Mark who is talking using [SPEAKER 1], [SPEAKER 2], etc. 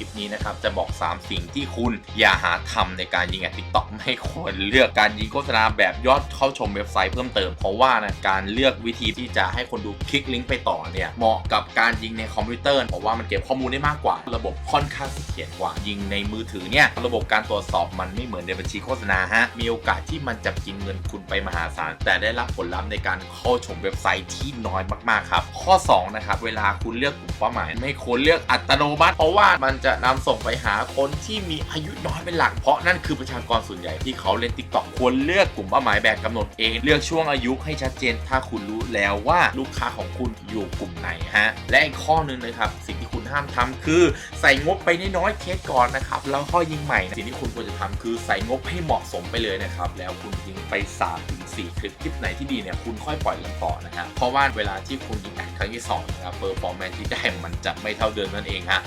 [SPEAKER 1] คลิปนี้นะครับ จะบอก 3 สิ่งที่คุณอย่าหาทำในการยิงแอดทิกตอกไม่ควรเลือกการยิงโฆษณาแบบยอดเข้าชมเว็บไซต์เพิ่มเติม เพราะว่านะการเลือกวิธีที่จะให้คนดูคลิกลิงก์ไปต่อเนี่ยเหมาะกับการยิงในคอมพิวเตอร์เพราะว่ามันเก็บข้อมูลได้มากกว่า ระบบค่อนข้างเสถียรกว่ายิงในมือถือเนี่ยระบบการตรวจสอบมันไม่เหมือนในบัญชีโฆษณาฮะมีโอกาสที่มันจะกินเงินคุณไปมหาศาลแต่ได้รับผลลัพธ์ในการเข้าชมเว็บไซต์ที่น้อยมากๆครับข้อ2นะครับเวลาคุณเลือกกลุ่ม เป้าหมาย ไม่ควรเลือกอัตโนมัติ เพราะว่ามันจะนำส่งไปหาคนที่มีอายุน้อยเป็นหลัก เพราะนั่นคือประชากรส่วนใหญ่ที่เขาเล่นติ๊กต็อกควรเลือกกลุ่มเป้าหมายแบบกำหนดเอง เลือกช่วงอายุให้ชัดเจน ถ้าคุณรู้แล้วว่าลูกค้าของคุณอยู่กลุ่มไหนฮะและอีกข้อหนึงนะครับสิ่งที่ ห้ามทำคือใส่งบไปน้อยๆเคสก่อนนะครับแล้วค่อยยิงใหม่สิ่งที่คุณควรจะทำคือใส่งบให้เหมาะสมไปเลยนะครับแล้วคุณยิงไป3ถึง4คลิปคลิปไหนที่ดีเนี่ยคุณค่อยปล่อยลงต่อนะฮะเพราะว่าเวลาที่คุณยิงแอดครั้งที่สองนะครับเปอร์ฟอร์แมนที่ได้มันจะไม่เท่าเดิมนั่นเองฮะ